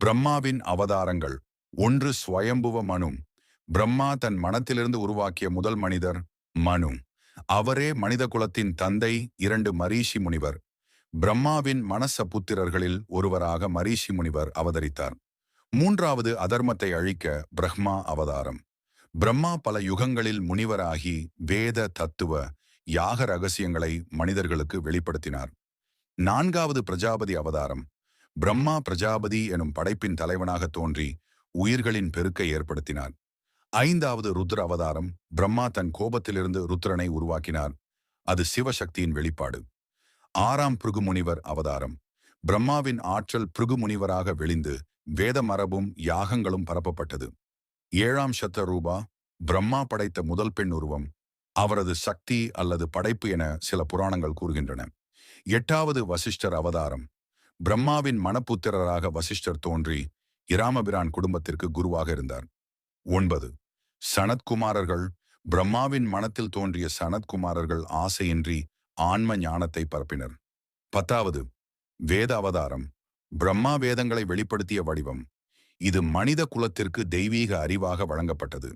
பிரம்மாவின் அவதாரங்கள். ஒன்று ஸ்வயம்புவ மனு. பிரம்மா தன் மனத்திலிருந்து உருவாக்கிய முதல் மனிதர் மனு. அவரே மனித குலத்தின் தந்தை இரண்டு மரீஷி முனிவர். பிரம்மாவின் மனச புத்திரர்களில் ஒருவராக மரீஷி முனிவர் அவதரித்தார். மூன்றாவது அதர்மத்தை அழிக்க பிரம்மா அவதாரம். பிரம்மா பல யுகங்களில் முனிவராகி வேத தத்துவ யாக ரகசியங்களை மனிதர்களுக்கு வெளிப்படுத்தினார். நான்காவது பிரஜாபதி அவதாரம். பிரம்மா பிரஜாபதி எனும் படைப்பின் தலைவனாக தோன்றி உயிர்களின் பெருக்கை ஏற்படுத்தினார். ஐந்தாவது ருத்ர அவதாரம் பிரம்மா தன் கோபத்திலிருந்து ருத்ரனை உருவாக்கினார். அது சிவசக்தியின் வெளிப்பாடு. ஆறாம் முனிவர் அவதாரம். பிரம்மாவின் ஆற்றல் பிருகு முனிவராக வெளிந்து வேத மரபும் யாகங்களும் பரப்பப்பட்டது. ஏழாம் சத்த ரூபா பிரம்மா படைத்த முதல் பெண் உருவம் அவரது சக்தி அல்லது படைப்பு என சில புராணங்கள் கூறுகின்றன. எட்டாவது வசிஷ்டர் அவதாரம். பிரம்மாவின் மனப்புத்திரராக வசிஷ்டர் தோன்றி இராமபிரான் குடும்பத்திற்கு குருவாக இருந்தார். ஒன்பது. சனத்குமாரர்கள் பிரம்மாவின் மனத்தில் தோன்றிய சனத்குமாரர்கள் ஆசையின்றி ஆன்ம ஞானத்தை பரப்பினர். பத்தாவது. வேத அவதாரம். பிரம்மா வேதங்களை வெளிப்படுத்திய வடிவம். இது மனித குலத்திற்கு தெய்வீக அறிவாக வழங்கப்பட்டது.